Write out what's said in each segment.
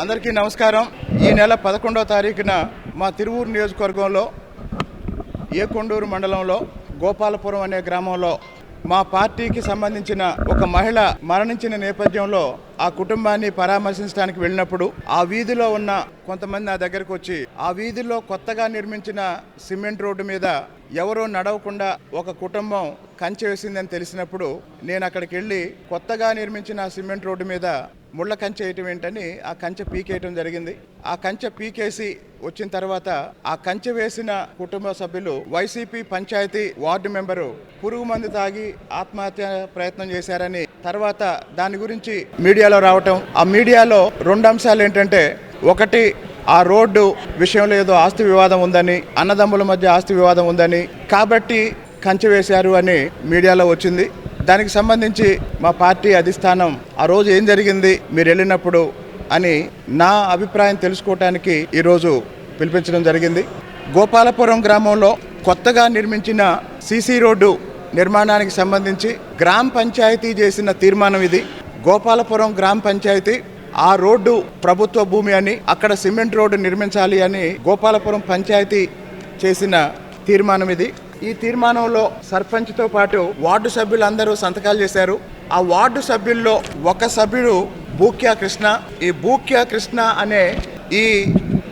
అందరికీ నమస్కారం. ఈ నెల పదకొండవ తారీఖున మా తిరువూరు నియోజకవర్గంలో ఏకొండూరు మండలంలో గోపాలపురం అనే గ్రామంలో మా పార్టీకి సంబంధించిన ఒక మహిళ మరణించిన నేపథ్యంలో ఆ కుటుంబాన్ని పరామర్శించడానికి వెళ్ళినప్పుడు ఆ వీధిలో ఉన్న కొంతమంది నా దగ్గరకు వచ్చి ఆ వీధిలో కొత్తగా నిర్మించిన సిమెంట్ రోడ్డు మీద ఎవరో నడవకుండా ఒక కుటుంబం కంచె వేసిందని తెలిసినప్పుడు నేను అక్కడికి వెళ్ళి కొత్తగా నిర్మించిన సిమెంట్ రోడ్డు మీద ముళ్ళ కంచె వేయటం ఏంటని ఆ కంచె పీకేయటం జరిగింది. ఆ కంచె పీకేసి వచ్చిన తర్వాత ఆ కంచె వేసిన కుటుంబ సభ్యులు వైసీపీ పంచాయతీ వార్డు మెంబరు పురుగు మందు తాగి ఆత్మహత్య ప్రయత్నం చేశారని తర్వాత దాని గురించి మీడియాలో రావటం. ఆ మీడియాలో రెండు అంశాలు ఏంటంటే ఒకటి ఆ రోడ్డు విషయంలో ఏదో ఆస్తి వివాదం ఉందని అన్నదమ్ముల మధ్య ఆస్తి వివాదం ఉందని. కాబట్టి కంచె వేశారు అని మీడియాలో వచ్చింది. దానికి సంబంధించి మా పార్టీ అధిష్టానం ఆ రోజు ఏం జరిగింది మీరు వెళ్ళినప్పుడు అని నా అభిప్రాయం తెలుసుకోవటానికి ఈరోజు పిలిపించడం జరిగింది. గోపాలపురం గ్రామంలో కొత్తగా నిర్మించిన సీసీ రోడ్డు నిర్మాణానికి సంబంధించి గ్రామ పంచాయతీ చేసిన తీర్మానం ఇది. గోపాలపురం గ్రామ పంచాయతీ ఆ రోడ్డు ప్రభుత్వ భూమి అని అక్కడ సిమెంట్ రోడ్డు నిర్మించాలి అని గోపాలపురం పంచాయతీ చేసిన తీర్మానం ఇది. ఈ తీర్మానంలో సర్పంచ్తో పాటు వార్డు సభ్యులందరూ సంతకాలు చేశారు. ఆ వార్డు సభ్యుల్లో ఒక సభ్యుడు బూక్యా కృష్ణ. ఈ బూక్యా కృష్ణ అనే ఈ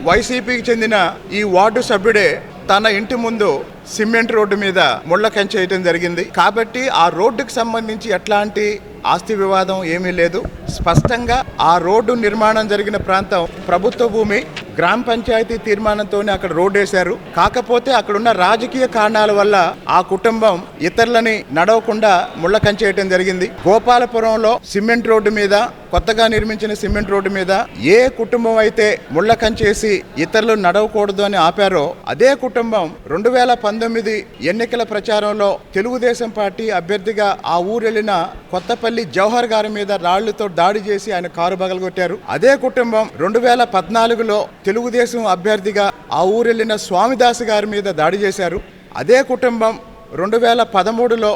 వైసీపీకి చెందిన ఈ వార్డు సభ్యుడే తన ఇంటి ముందు సిమెంట్ రోడ్డు మీద ముళ్ళ కంచె వేయటం జరిగింది. కాబట్టి ఆ రోడ్డుకు సంబంధించి ఎట్లాంటి ఆస్తి వివాదం ఏమీ లేదు. స్పష్టంగా ఆ రోడ్డు నిర్మాణం జరిగిన ప్రాంతం ప్రభుత్వ భూమి గ్రామ పంచాయతీ తీర్మానంతోనే అక్కడ రోడ్డు వేశారు కాకపోతే అక్కడున్న రాజకీయ కారణాల వల్ల ఆ కుటుంబం ఇతరులని నడవకుండా ముళ్ళ కంచేయటం జరిగింది. గోపాలపురంలో సిమెంట్ రోడ్డు మీద కొత్తగా నిర్మించిన సిమెంట్ రోడ్డు మీద ఏ కుటుంబం అయితే ముళ్ళ కంచేసి ఇతరులు నడవకూడదు అని ఆపారో అదే కుటుంబం రెండు వేల పంతొమ్మిది ఎన్నికల ప్రచారంలో తెలుగుదేశం పార్టీ అభ్యర్థిగా ఆ ఊరెళ్ళిన కొత్తపల్లి జవహర్ గారి మీద రాళ్ళతో దాడి చేసి ఆయన కారు బగలగొట్టారు అదే కుటుంబం రెండు వేల పద్నాలుగులో తెలుగుదేశం అభ్యర్థిగా ఆ ఊరెళ్ళిన స్వామిదాస్ గారి మీద దాడి చేశారు. అదే కుటుంబం రెండు వేల పదమూడులో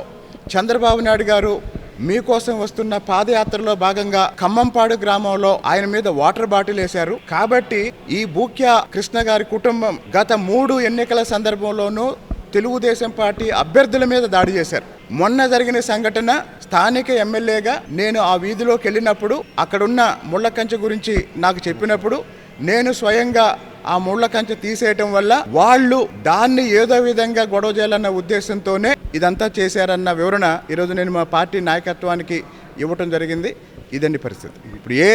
చంద్రబాబు నాయుడు గారు మీకోసం వస్తున్న పాదయాత్రలో భాగంగా ఖమ్మంపాడు గ్రామంలో ఆయన మీద వాటర్ బాటిల్ వేశారు. కాబట్టి ఈ బూక్య కృష్ణ గారి కుటుంబం గత మూడు ఎన్నికల సందర్భంలోనూ తెలుగుదేశం పార్టీ అభ్యర్థుల మీద దాడి చేశారు. మొన్న జరిగిన సంఘటన స్థానిక ఎమ్మెల్యేగా నేను ఆ వీధిలోకి వెళ్ళినప్పుడు అక్కడున్న ముళ్ళ కంచె గురించి నాకు చెప్పినప్పుడు నేను స్వయంగా ఆ ముళ్ళ కంచె తీసేయటం వల్ల వాళ్ళు దాన్ని ఏదో విధంగా గొడవ చేయాలన్న ఉద్దేశంతోనే ఇదంతా చేశారన్న వివరణ ఈరోజు నేను మా పార్టీ నాయకత్వానికి ఇవ్వటం జరిగింది. ఇదండి పరిస్థితి. ఇప్పుడు ఏ